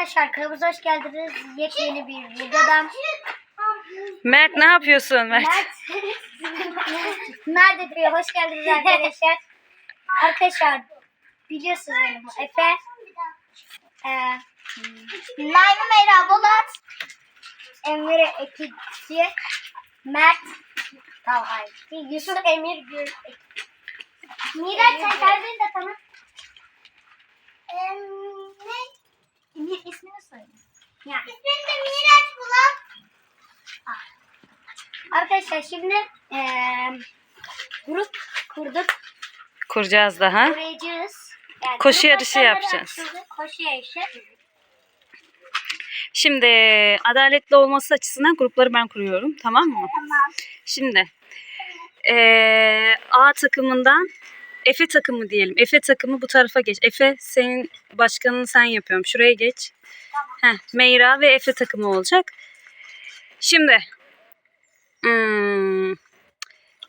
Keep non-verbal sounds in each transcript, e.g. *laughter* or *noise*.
Arkadaşlar kanalımıza hoş geldiniz. Yepyeni bir videodan. Mert ne yapıyorsun Mert? Mert. *laughs* Nerede diyor? Hoş geldiniz arkadaşlar. Arkadaşlar biliyorsunuz benim bu Efe. Ee, Naime Meyra Bolat. Emre Ekici. Mert. Talhay. Yusuf Emir Gül. Miraç sen kendini de tanıt. ne? Emir ismini söyle. Ya. İsmim de Miraç Bulat. Arkadaşlar şimdi eee grup kurduk. Kuracağız daha. Kuracağız. Yani Koşu yarışı yapacağız. açıldı. Koşu yarışı. Şimdi adaletli olması açısından grupları ben kuruyorum. Tamam mı? Tamam. Şimdi eee, A takımından Efe takımı diyelim. Efe takımı bu tarafa geç. Efe senin başkanını sen yapıyorum. Şuraya geç. Heh, Meyra ve Efe takımı olacak. Şimdi hmm,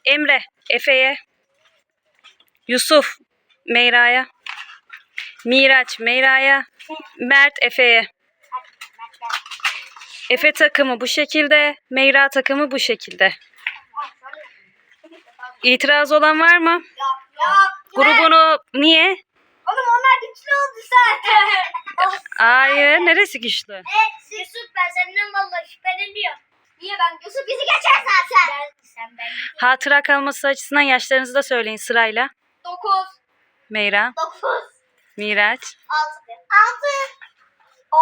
Emre Efe'ye Yusuf Meyra'ya Miraç Meyra'ya Mert Efe'ye Efe takımı bu şekilde, Meyra takımı bu şekilde. İtiraz olan var mı? Yok Grubunu niye? Oğlum onlar güçlü oldu zaten. *laughs* Hayır, neresi güçlü? E, Yusuf ben senden vallahi şüpheleniyorum. Niye ben? Yusuf bizi geçer zaten. Ben, sen ben. Hatıra kalması açısından yaşlarınızı da söyleyin sırayla. 9. Meyra, 9. Miraç, 6.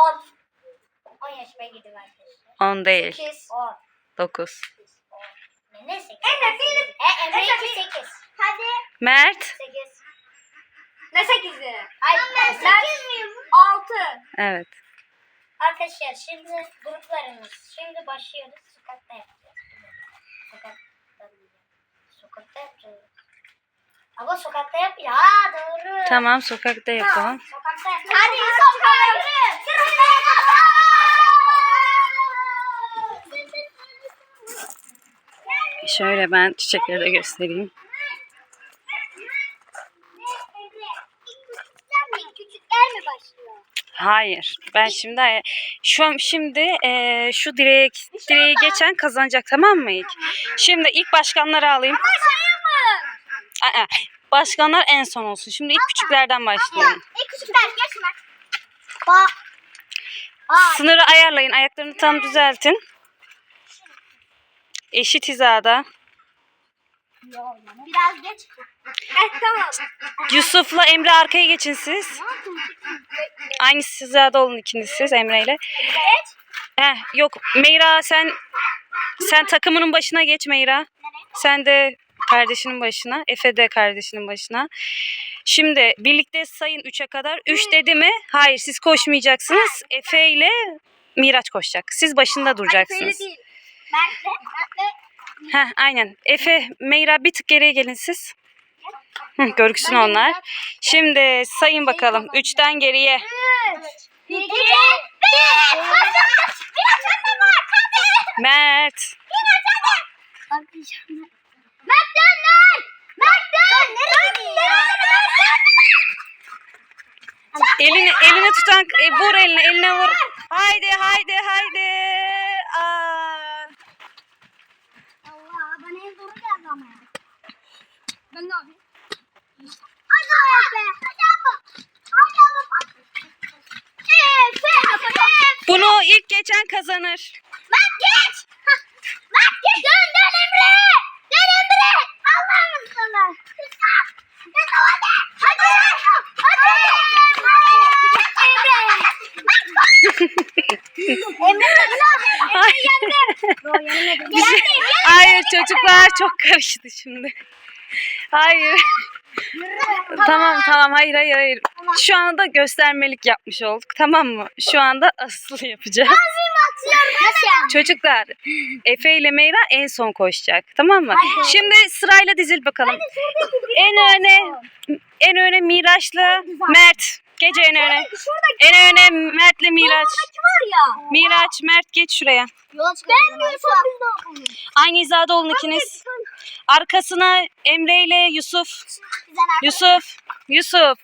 6. 10. 10 yaşıma girdim arkadaşlar. 10 değil, 8. 10. 9. Ne 8? Emre benim. E, Emre 8. Hadi. Mert, 8. Ne 8'i? Ay ben 8 miyim? 6. evet. Arkadaşlar şimdi gruplarımız. Şimdi başlıyoruz. Sokakta yapacağız. Sokakta, sokakta yapacağız. Ama sokakta yap ya. Aa, doğru. Tamam, sokakta yapalım. Sokakta yap. Hadi sokağa yürü. Şöyle ben çiçekleri de göstereyim. Hayır. Ben şimdi şu an şimdi eee, şu direğe direği geçen kazanacak tamam mı ilk? Şimdi ilk başkanları alayım. Aa, başkanlar en son olsun. Şimdi ilk küçüklerden başlayalım. İlk küçükler geçme. Sınırı ayarlayın. Ayaklarını tam düzeltin. Eşit hizada. biraz geç. Evet tamam. Yusuf'la Emre arkaya geçin siz. Aynı hizada olun ikiniz siz Emre ile. Evet. Heh, yok Meyra sen sen takımının başına geç Meyra. Sen de kardeşinin başına. Efe de kardeşinin başına. Şimdi birlikte sayın 3'e kadar. 3 dedi mi? Hayır siz koşmayacaksınız. Efe ile Miraç koşacak. Siz başında duracaksınız. Heh, aynen. Efe, Meyra bir tık geriye gelin siz. Hı, görüksün onlar. Şimdi sayın bakalım. 3'ten geriye. Üç. İki. Bir. Mert. Mert dön. Mert dön. Gidiyor? Elini elini tutan e, vur eline eline vur. Haydi haydi haydi. Aa. Allah bana en zoru geldi ama ya. Ben ne yapayım? Hadi be. Bunu ilk geçen kazanır. Mert geç. Mert geç. Dön dön Emre. Dön Emre. Allah'ım sana. Dön hadi. Hadi. Hadi. Emre. Emre yendi. Yendi. Hayır çocuklar çok karıştı şimdi. Hayır. Tamam tamam hayır hayır hayır. Şu anda göstermelik yapmış olduk tamam mı? Şu anda asıl yapacağız. Çocuklar Efe ile Meyra en son koşacak tamam mı? Şimdi sırayla dizil bakalım. En öne en öne Miraç'la Mert. Gece en öne. En öne Mert'le Miraç. Miraç, Mert geç şuraya. Ben. Aynı hizada olun ikiniz. Arkasına Emre ile Yusuf. Yusuf. Yusuf.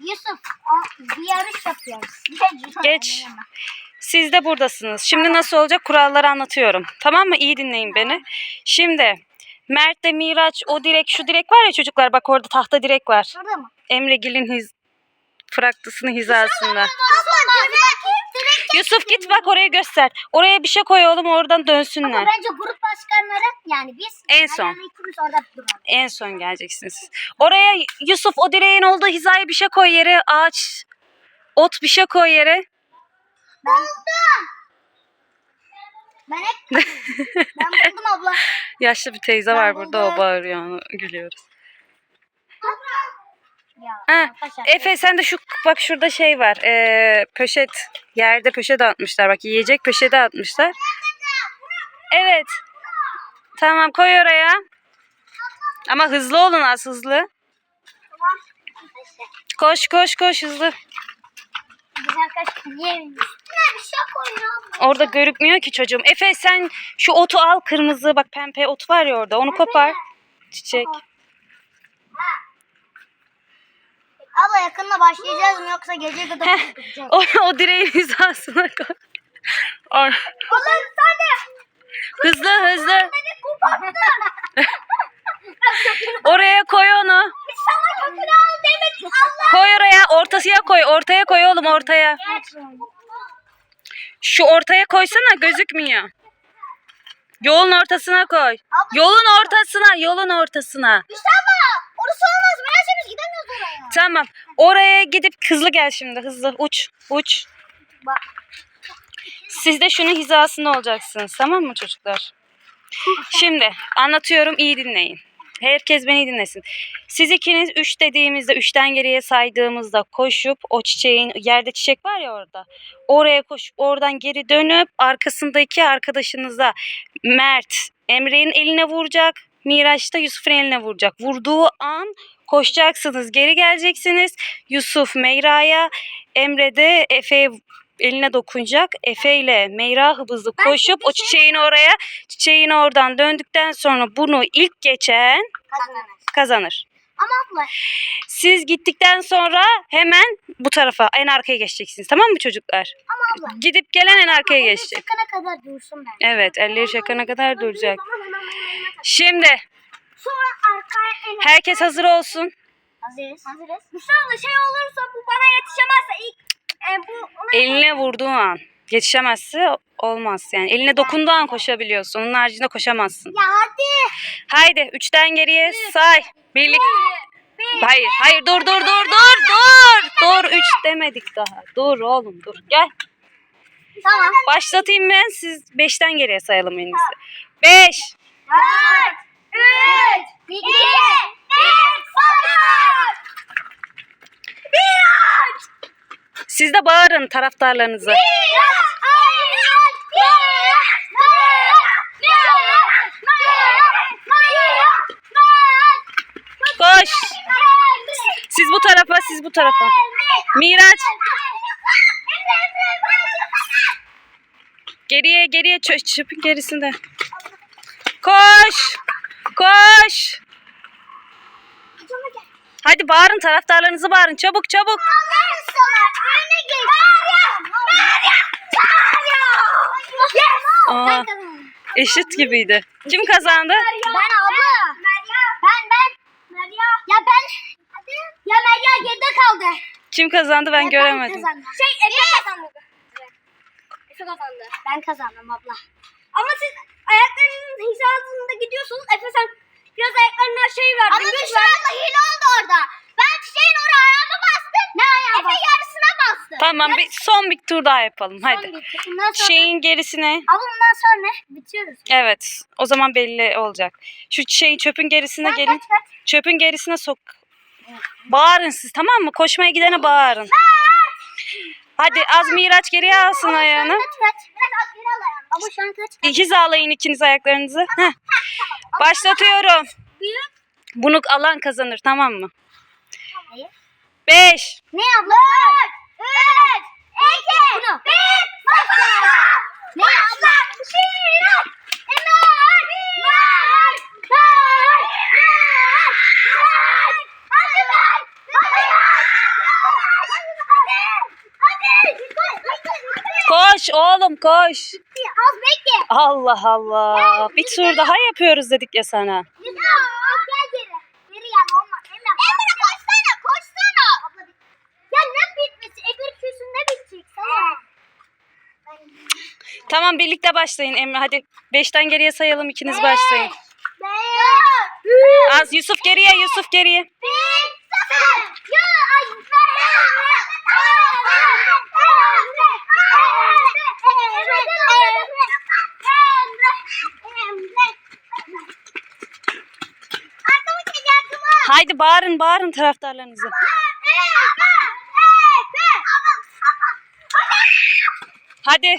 Yusuf a- bir yarış yapıyoruz. *laughs* Geç. Siz de buradasınız. Şimdi nasıl olacak kuralları anlatıyorum. Tamam mı? İyi dinleyin beni. Şimdi Mert de Miraç o direk şu direk var ya çocuklar bak orada tahta direk var. Şurada mı? Emregil'in hiz fraktısının hizasında. Abla Yusuf git bak oraya göster. Oraya bir şey koy oğlum oradan dönsünler. Ama bence grup başkanları yani biz En son. ikimiz orada duralım. En son geleceksiniz. Oraya Yusuf o direğin olduğu hizaya bir şey koy yere. Ağaç, ot bir şey koy yere. Ben buldum. Ben hep *laughs* ben buldum abla. Yaşlı bir teyze var burada o buldum. bağırıyor onu gülüyoruz. Ya, Ha, Efe sen de şu bak şurada şey var. Ee, poşet. Yerde poşet atmışlar. Bak yiyecek poşeti atmışlar. Evet. Tamam koy oraya. Ama hızlı olun az hızlı. Koş koş koş hızlı. Şey. Orada görükmüyor ki çocuğum. Efe sen şu otu al kırmızı bak pembe ot var ya orada onu kopar. Çiçek. Abla yakında başlayacağız mı yoksa gece kadar mı? O, o direğin hizasına koy. Or- Oğlum sen Hızlı hızlı. beni koparttın. *laughs* Oraya koy onu. Biz sana kötülü al demedik Allah. Koy oraya ortasıya koy. Ortaya koy oğlum ortaya. Şu ortaya koysana gözükmüyor. Yolun ortasına koy. Yolun ortasına, yolun ortasına. İşte abla orası olmaz. Meğerse biz gidemiyoruz oraya. Tamam. Oraya gidip hızlı gel şimdi. Hızlı uç, uç. Bak. Siz de şunun hizasında olacaksınız. Tamam mı çocuklar? Şimdi anlatıyorum iyi dinleyin. Herkes beni dinlesin. Siz ikiniz üç dediğimizde, üçten geriye saydığımızda koşup o çiçeğin, yerde çiçek var ya orada. Oraya koşup oradan geri dönüp arkasındaki arkadaşınıza Mert, Emre'nin eline vuracak. Miraç da Yusuf'un eline vuracak. Vurduğu an koşacaksınız, geri geleceksiniz. Yusuf Meyra'ya, Emre de Efe'ye eline dokunacak. Efe ile Meyra hızlı koşup o çiçeğin oraya, çiçeğin oradan döndükten sonra bunu ilk geçen kazanır. Ama abla Siz gittikten sonra hemen bu tarafa en arkaya geçeceksiniz. Tamam mı çocuklar? ama abla. Gidip gelen en arkaya Onun geçecek. çıkana kadar dursun ben. Evet, elleri çakana kadar duracak. Şimdi Sonra arkaya en herkes hazır olsun. Hazırız. Hazırız. Mustafa şey olursa bu bana yetişemezse ilk e, bu Eline vurduğu an yetişemezse olmaz yani. Eline dokunduğu an koşabiliyorsun. Onun haricinde koşamazsın. Ya hadi. Haydi üçten geriye say. Birlik. Bir. Hayır, hayır dur dur dur dur dur. Dur üç demedik daha. Dur oğlum dur. Gel. Tamam. Başlatayım ben. Siz beşten geriye sayalım en iyisi. Beş. Dört. Üç. İki. Bir. Sıfır. Bir. Siz de bağırın taraftarlarınızı. Koş. Siz bu tarafa, siz bu tarafa. Miraç. Geriye geriye çö- çöpün gerisinde. Koş. Koş. Hadi bağırın taraftarlarınızı bağırın. Çabuk çabuk. Aa, eşit gibiydi. Kim kazandı? Ben abla. Ben ben. Ya ben. Ya Merya geride kaldı. Kim kazandı ben göremedim. kazandım. Şey Efe kazandı. Efe kazandı. Ben kazandım abla. Ama siz ayaklarınızın hizasında gidiyorsunuz. Efe sen biraz ayaklarına şey ver. Ama bir anda hile oldu orada. Ben şeyin oraya ayağıma bastım. Ne ayağı Efe yarısına bastı. Tamam bir son bir tur daha yapalım hadi. Bundan sonra... Şeyin gerisine. Ama bundan sonra bitiyoruz. Evet. O zaman belli olacak. Şu şeyin çöpün gerisine Ben gelin. kaç kaç? Çöpün gerisine sok. Bağırın siz tamam mı? Koşmaya gidene bağırın. Hadi az Miraç geriye alsın ayağını. Kaç? Biraz az geri al ayağını. Ama şu an kaç kaç? Hizalayın ikiniz ayaklarınızı. Heh. Başlatıyorum. Büyük. Bunu alan kazanır tamam mı? Hayır. Beş. Ne abla? Dört. Üç. İki. Bunu. Bir. Başla. Ne abla? Şirin. Emel. Mert. Mert. Mert. Mert. Hadi Mert. Hadi Mert. Koş oğlum koş. Az bekle. Allah Allah. Bir tur daha yapıyoruz dedik ya sana. Az gel geri. Geri gel olma. Emre, koşsana koşsana. Ya ne bitmesi? Ebir küsünde bitecek sana. Tamam birlikte başlayın Emre. Hadi beşten geriye sayalım ikiniz başlayın. Az Yusuf geriye Yusuf geriye. Bir. Sıfır. Ya ay. Arkamı çek arkamı. Haydi bağırın bağırın taraftarlarınızı. Hadi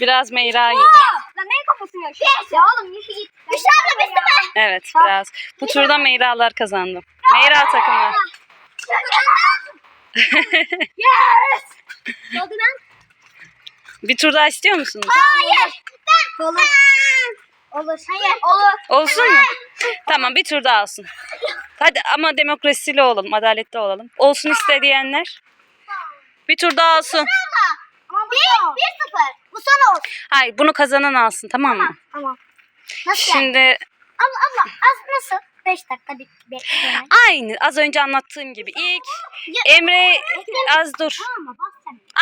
biraz Meyra Lan kafasını yaşıyorsun? Ya oğlum yürü git. Üç abla bitti mi? Evet biraz. Bu turda Meyra'lar kazandı. Meyra takımı. yes. Oldu lan. Bir tur daha istiyor musunuz? Hayır. Olur. Olur. Hayır. Olur. Olsun mu? Tamam bir tur daha olsun. Hadi ama demokrasiyle olalım, adaletli olalım. Olsun isteyenler. Bir tur daha olsun. Ama bir, bir sıfır. Bu son olsun. Hayır bunu kazanan alsın tamam mı? Tamam. Nasıl yani? Şimdi Abla abla az nasıl? Beş dakika bir bekle. aynı az önce anlattığım gibi ilk Emre az dur.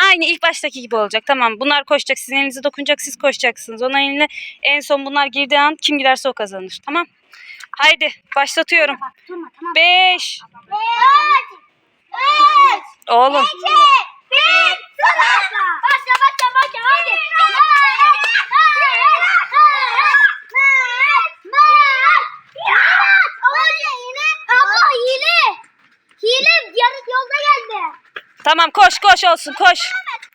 Aynı ilk baştaki gibi olacak. Tamam bunlar koşacak. Sizin elinize dokunacak. Siz koşacaksınız. Onun eline en son bunlar girdiği an kim girerse o kazanır. Tamam. Haydi başlatıyorum. Bak durma tamam. 5 Beş. Üç. Oğlum İki. Bir. Sıfır. Başla başla başla hadi. Abla hile. Hile yarı yolda geldi. tamam koş koş olsun koş.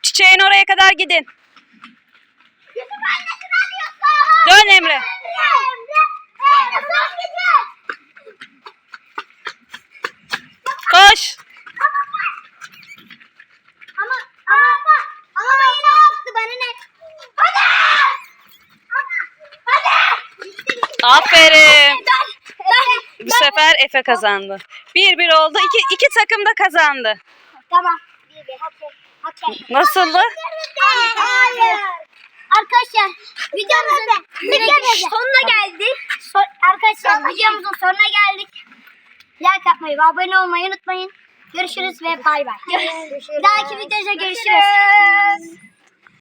Çiçeğin oraya kadar gidin. Yusuf annesini arıyorsun. Dön Emre. Emre. Emre son gidecek. Koş. Ama ama ama ama yine attı bana ne? Hadi! Hadi! Aferin. Sefer Efe kazandı. 1-1 oldu. İki, iki takım da kazandı. Tamam. Bir bir. Okey. Okey. Nasıldı? Hayır. Arkadaşlar videomuzun videomuzun sonuna geldik. So- arkadaşlar videomuzun sonuna geldik. Like atmayı ve abone olmayı unutmayın. Görüşürüz ve bay bay. Bir dahaki videoda görüşürüz.